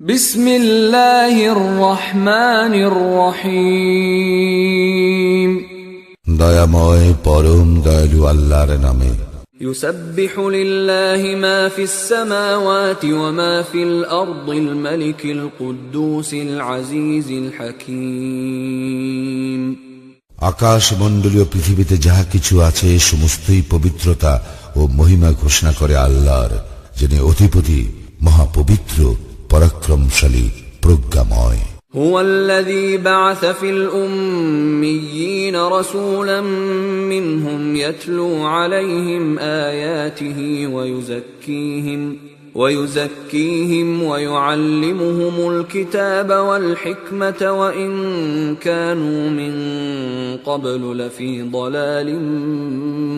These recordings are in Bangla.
بسم الله الرحمن الرحيم দয়াময় পরম দয়ালু আল্লাহর নামে يسبح لله ما في السماوات وما في الأرض الملك القدوس العزيز الحكيم আকাশ মণ্ডলীয় পৃথিবীতে যাহা কিছু আছে সমস্তই পবিত্রতা ও মহিমা ঘোষণা করে আল্লাহর যিনি অধিপতি মহাপবিত্র পরাক্রমশালী প্রজ্ঞাময় هو الذي بعث في الأميين رسولا منهم يتلو عليهم آياته ويزكيهم ويزكيهم ويعلمهم الكتاب والحكمة وإن كانوا من قبل لفي ضلال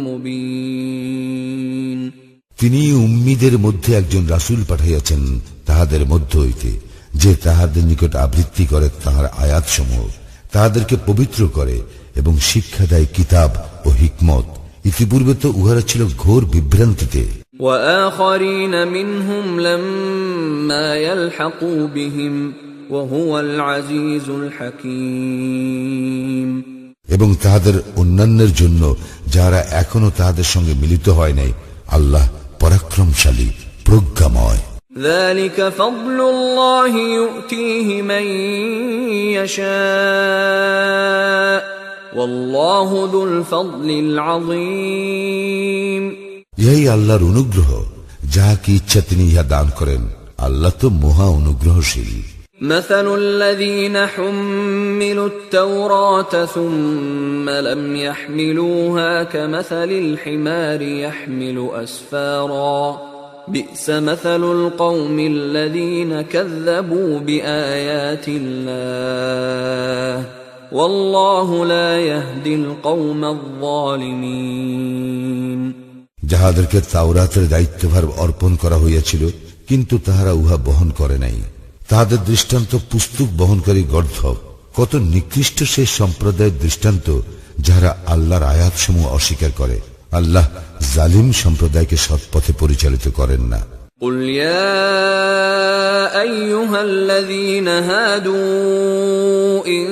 مبين তিনি উম্মিদের মধ্যে একজন রাসূল পাঠাইয়াছেন তাহাদের মধ্য হইতে যে তাহাদের নিকট আবৃত্তি করে তাহার আয়াতসমূহ তাহাদেরকে পবিত্র করে এবং শিক্ষা দেয় কিতাব ও হিকমত। ইতিপূর্বে তো উহারা ছিল ঘোর বিভ্রান্তিতে। এবং তাহাদের অন্যান্যের জন্য যারা এখনও তাহাদের সঙ্গে মিলিত হয় নাই আল্লাহ পরাক্রমশালী প্রজ্ঞাময়। ذلك فضل الله يؤتيه من يشاء والله ذو الفضل العظيم ইহাই আল্লাহর অনুগ্রহ যাহাকে ইচ্ছা তিনি ইহা দান করেন আল্লাহ তো মহা অনুগ্রহশীল مثل الذين حملوا التوراة ثم لم يحملوها كمثل الحمار يحمل أسفارا بئس مثل القوم الذين كذبوا بآيات الله والله لا يهدي القوم الظالمين যাহাদেরকে তাওরাতের দায়িত্বভার অর্পণ করা হইয়াছিল কিন্তু তাহারা উহা বহন করে নাই তাহাদের দৃষ্টান্ত পুস্তক বহনকারী গর্ধব কত নিকৃষ্ট সেই সম্প্রদায়ের দৃষ্টান্ত যাহারা আল্লাহর আয়াতসমূহ অস্বীকার করে আল্লাহ জালিম সম্প্রদায়কে সৎপথে পরিচালিত করেন না قل يا ايها الذين هادوا ان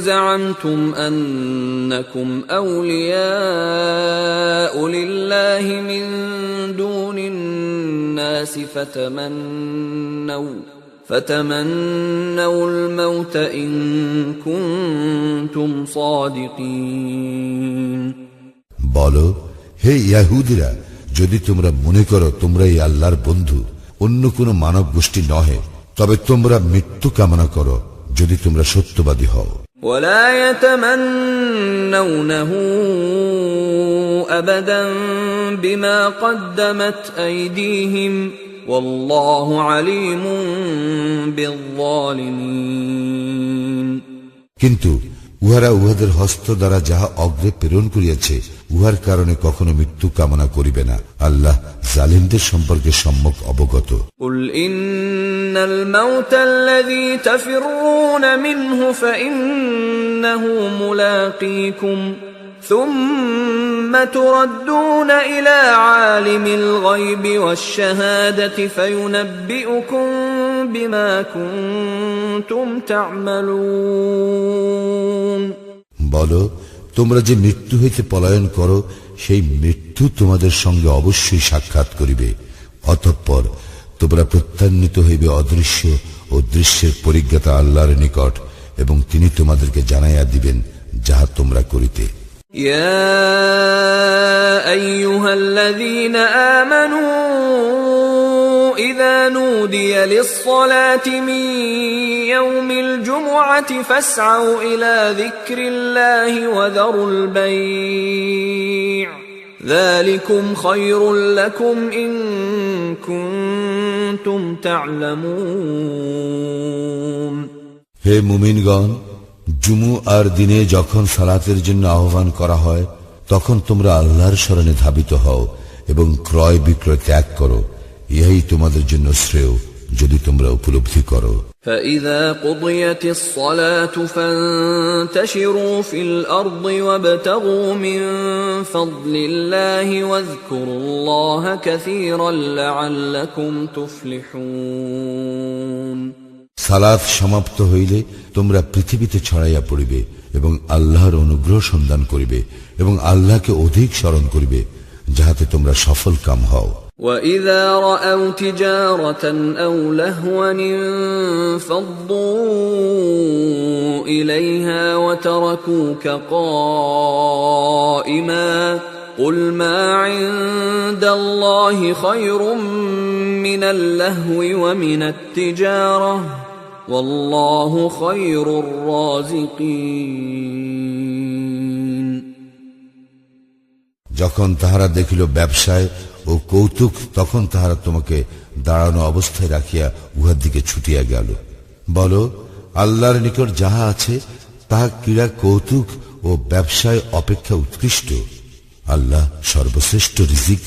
زعمتم انكم اولياء لله من دون الناس فتمنوا فتمنوا الموت ان كنتم صادقين বলো হে ইয়াহুদিরা যদি তোমরা মনে করো তোমরাই আল্লাহর বন্ধু অন্য কোনো মানব গোষ্ঠী নহে তবে তোমরা মৃত্যু কামনা করো যদি তোমরা সত্যবাদী হও ولا يتمنونه ابدا بما قدمت ايديهم والله عليم بالظالمين কিন্তু উহারা উহাদের হস্ত দ্বারা যাহা অগ্রে প্রেরণ করিয়াছে উহার কারণে কখনো মৃত্যু কামনা করিবে না আল্লাহ জালিমদের সম্পর্কে সম্যক অবগত قل ان الموت الذي تفرون منه فانه ملاقيكم ثم تردون الى عالم الغيب والشهاده فينبئكم بما كنتم تعملون বলো তোমরা যে মৃত্যু হইতে পলায়ন করো সেই মৃত্যু তোমাদের সঙ্গে অবশ্যই সাক্ষাৎ করিবে অতঃপর তোমরা প্রত্যান্বিত হইবে অদৃশ্য ও দৃশ্যের পরিজ্ঞাতা আল্লাহর নিকট এবং তিনি তোমাদেরকে জানাইয়া দিবেন যাহা তোমরা করিতে يا ايها الذين امنوا اذا نودي للصلاه من يوم الجمعه فاسعوا الى ذكر الله وذروا البيع ذلكم خير لكم ان كنتم تعلمون হে মুমিনগণ জুমু আর দিনে যখন সালাতের জন্য আহ্বান করা হয় তখন তোমরা আল্লাহর স্মরণে ধাবিত হও এবং ক্রয় বিক্রয় ত্যাগ করো ইহাই তোমাদের জন্য শ্রেয় যদি তোমরা উপলব্ধি করো فإذا قضيت الصلاة فانتشروا في الأرض وابتغوا من فضل الله واذكروا الله كثيرا لعلكم تفلحون সালাত সমাপ্ত হইলে তোমরা পৃথিবীতে ছড়াইয়া পড়িবে এবং আল্লাহর অনুগ্রহ সন্ধান করিবে এবং আল্লাহকে অধিক স্মরণ করিবে যাহাতে তোমরা সফল কাম হও وإذا رأوا تجارة أو لهوا انفضوا إليها وتركوك قائما قل ما عند الله خير من اللهو ومن التجارة والله خير الرازقين যখন তাহারা দেখিল ব্যবসায় ও কৌতুক তখন তাহারা তোমাকে দাঁড়ানো অবস্থায় রাখিয়া উহার দিকে ছুটিয়া গেল। বল, আল্লাহর নিকট যাহা আছে, তাহা ক্রীড়া কৌতুক ও ব্যবসায় অপেক্ষা উৎকৃষ্ট। আল্লাহ সর্বশ্রেষ্ঠ রিজিক